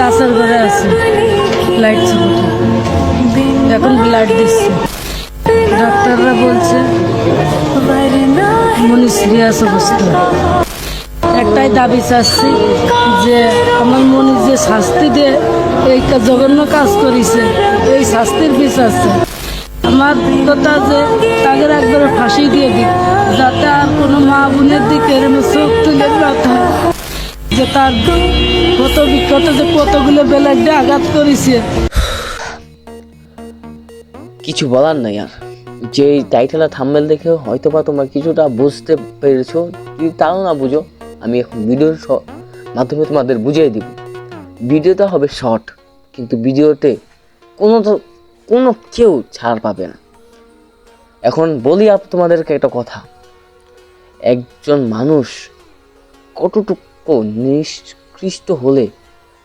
কাছের ঘরে আছে। লাইট এখন ব্লাড দিচ্ছে। ডাক্তাররা বলছে মনি সিরিয়াস অবস্থা। একটাই দাবি চাচ্ছি যে আমার মনে যে শাস্তি দিয়ে এই জঘন্য কাজ করেছে, এই শাস্তির চাই। আমার কথা যে তাদের একবারে ফাঁসি দিয়ে দিক, যাতে আর কোনো মা বোনের দিকে চোখ তুলে থাকে। যে তার কত বিক্ষত যে কতগুলো বেলায় আঘাত করেছে। কিছু বলার নাই আর। যে টাইটেল আর থাম্বেল দেখে হয়তো বা তোমরা কিছুটা বুঝতে পেরেছ। যদি তাও না বুঝো, আমি এখন ভিডিওর মাধ্যমে তোমাদের বুঝিয়ে দিব। ভিডিওটা হবে শর্ট কিন্তু ভিডিওতে কোনো তো কোনো কেউ ছাড় পাবে না। এখন বলি আপ তোমাদেরকে একটা কথা। একজন মানুষ কতটুকু নিষ্কৃষ্ট হলে,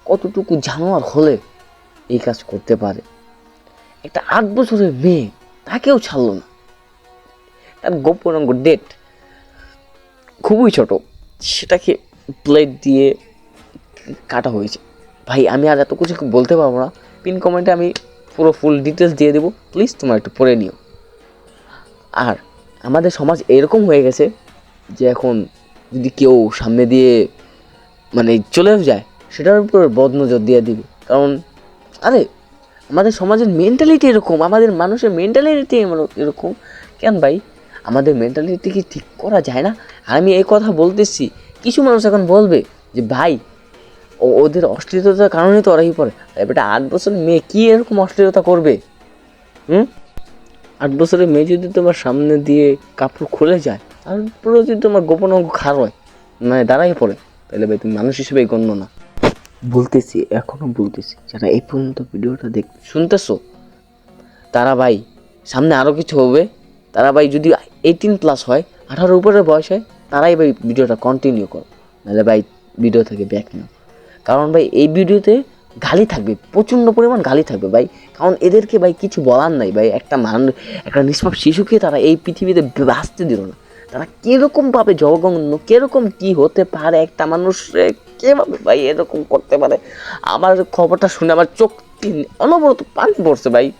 কতটুকু জানোয়ার হলে এই কাজ করতে পারে? একটা আট বছরের মেয়ে, তাকেও ছাড়লো না। তার গোপনাঙ্গ ডেট খুবই ছোট। সেটাকে প্লেট দিয়ে কাটা হয়েছে। ভাই, আমি আর এত কিছু বলতে পারব না। পিন কমেন্টে আমি পুরো ফুল ডিটেলস দিয়ে দেবো। প্লিজ তোমার একটু পড়ে নিও। আর আমাদের সমাজ এরকম হয়ে গেছে যে এখন যদি কেউ সামনে দিয়ে মানে চলেও যায়, সেটার উপর বদনজর দিয়ে দিবে। কারণ, আরে, আমাদের সমাজের মেন্টালিটি এরকম, আমাদের মানুষের মেন্টালিটি এরকম। কেন ভাই? আমাদের মেন্টালিটি কি ঠিক করা যায় না? আমি এই কথা বলতেছি, কিছু মানুষ এখন বলবে যে, ভাই ওদের অশ্লীলতার কারণে তো ওরাই পড়ে। এবারে আট বছরের মেয়ে কি এরকম অশ্লীলতা করবে? হুম? আট বছরের মেয়ে যদি তোমার সামনে দিয়ে কাপড় খুলে যায় তারপরে যদি তোমার গোপন অঙ্গ খার হয় মানে দাঁড়াই পড়ে। তাহলে ভাই, তুমি মানুষ হিসেবেই গণ্য না। বলতেছি, এখনও বলতেছি, যারা এই পর্যন্ত ভিডিওটা দেখ শুনতেছো, তারা ভাই, সামনে আরও কিছু হবে। তারা ভাই, যদি এইটিন প্লাস হয়, আঠারোর উপরে বয়স হয়, তারাই ভাই ভিডিওটা কন্টিনিউ করো। নাহলে ভাই ভিডিও থেকে ব্যাক নাও। কারণ ভাই, এই ভিডিওতে গালি থাকবে, প্রচণ্ড পরিমাণ গালি থাকবে ভাই। কারণ এদেরকে ভাই, কিছু বলার নাই ভাই। একটা মান একটা নিষ্পাপ শিশুকে তারা এই পৃথিবীতে বাঁচতে দিল না। তারা কীরকমভাবে জগন্য কীরকম কি হতে পারে, একটা মানুষ কীভাবে ভাই এরকম করতে পারে? আমার খবরটা শুনে আমার চোখ তিন- অনবরত পানি পড়ছে ভাই।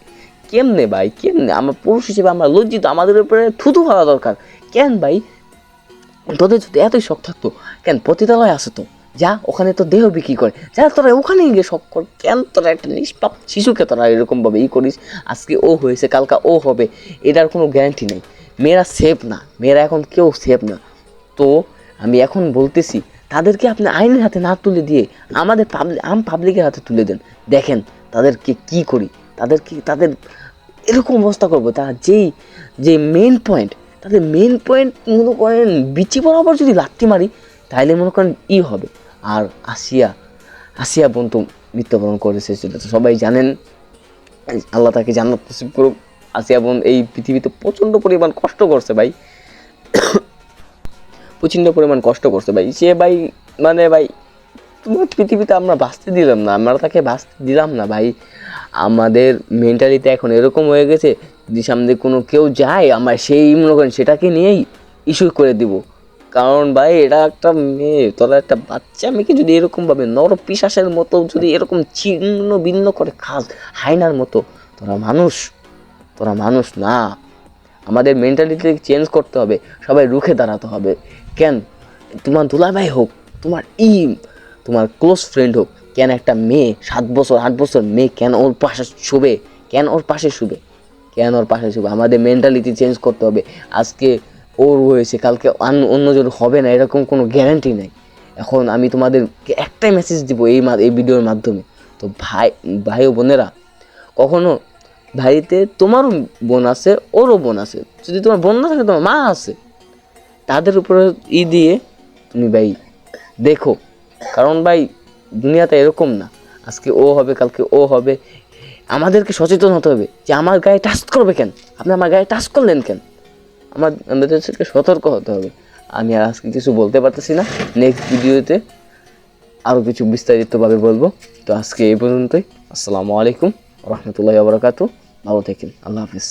কেমনে ভাই, কেমনে? আমার পুরুষ হিসেবে, আমরা লজ্জিত, আমাদের উপরে থুতু হওয়া দরকার। কেন ভাই? তোদের যদি এতই শখ থাকতো, কেন পতিতালয় আছে তো? যা, ওখানে তো দেহ বিক্রি করে। যা, তোরা ওখানে গিয়ে শখ কর। কেন তোরা একটা নিষ্পাপ শিশুকে তোরা এরকমভাবে ই করিস? আজকে ও হয়েছে, কালকা ও হবে। এটার কোনো গ্যারান্টি নেই। মেয়েরা সেফ না, মেয়েরা এখন কেউ সেফ না। তো আমি এখন বলতেছি, তাদেরকে আপনি আইনের হাতে না তুলে দিয়ে আমাদের পাবলিক আম পাবলিকের হাতে তুলে দেন। দেখেন তাদেরকে কি করি, তাদেরকে, তাদের এরকম অবস্থা করব, তারা যেই যে মেন পয়েন্ট তাদের মেন পয়েন্ট মনে করেন বিচি বরাবর যদি লাত্তি মারি, তাহলে মনে করেন ই হবে। আর আসিয়া আসিয়া বোন তো মৃত্যুবরণ করেছে সবাই জানেন। আল্লাহ তাকে জান্নাত নসিব করুক। আসিয়া বোন, এই পৃথিবীতে প্রচণ্ড পরিমাণ কষ্ট করছে ভাই। প্রচণ্ড পরিমাণ কষ্ট করছে ভাই। সে ভাই মানে ভাই তোমার পৃথিবীতে আমরা বাঁচতে দিলাম না, আমরা তাকে বাঁচতে দিলাম না ভাই। আমাদের মেন্টালিটি এখন এরকম হয়ে গেছে, যদি সামনে কোনো কেউ যায়, আমরা সেই, মনে করেন সেটাকে নিয়েই ইস্যু করে দিব। কারণ ভাই, এটা একটা মেয়ে তোরা একটা বাচ্চা মেয়েকে যদি এরকমভাবে নর পিসাসের মতো, যদি এরকম ছিন্ন ভিন্ন করে খাস হাইনার মতো, তোরা মানুষ। তোরা মানুষ না। আমাদের মেন্টালিটি চেঞ্জ করতে হবে, সবাই রুখে দাঁড়াতে হবে। কেন? তোমার দুলাভাই হোক, তোমার ই তোমার ক্লোজ ফ্রেন্ড হোক, কেন একটা মেয়ে, সাত বছর, আট বছর মেয়ে, কেন ওর পাশে শুবে? কেন ওর পাশে শুবে? কেন ওর পাশে শুবে? আমাদের মেন্টালিটি চেঞ্জ করতে হবে। আজকে ওর হয়েছে, কালকে অন্য- অন্যজন হবে না, এরকম কোনো গ্যারান্টি নেই। এখন আমি তোমাদেরকে একটাই মেসেজ দিব এই এই ভিডিওর মাধ্যমে। তো ভাই ভাই ও বোনেরা, কখনো ভাইতে তোমারও বোন আছে, ওরও বোন আছে। যদি তোমার বোন না থাকে, তোমার মা আছে। তাদের উপরে ই দিয়ে তুমি ভাই দেখো। কারণ ভাই দুনিয়াতে এরকম না। আজকে ও হবে, কালকে ও হবে। আমাদেরকে সচেতন হতে হবে যে আমার গায়ে টাচ করবে কেন? আপনি আমার গায়ে টাচ করলেন কেন? আমার আমাদেরকে সতর্ক হতে হবে। আমি আর আজকে কিছু বলতে পারতেছি না। নেক্সট ভিডিওতে আরও কিছু বিস্তারিতভাবে বলব। তো আজকে এই পর্যন্তই। আসসালামু আলাইকুম রহমতুল্লাহ বরকাতু ভালো থাকেন আল্লাহ হাফিজ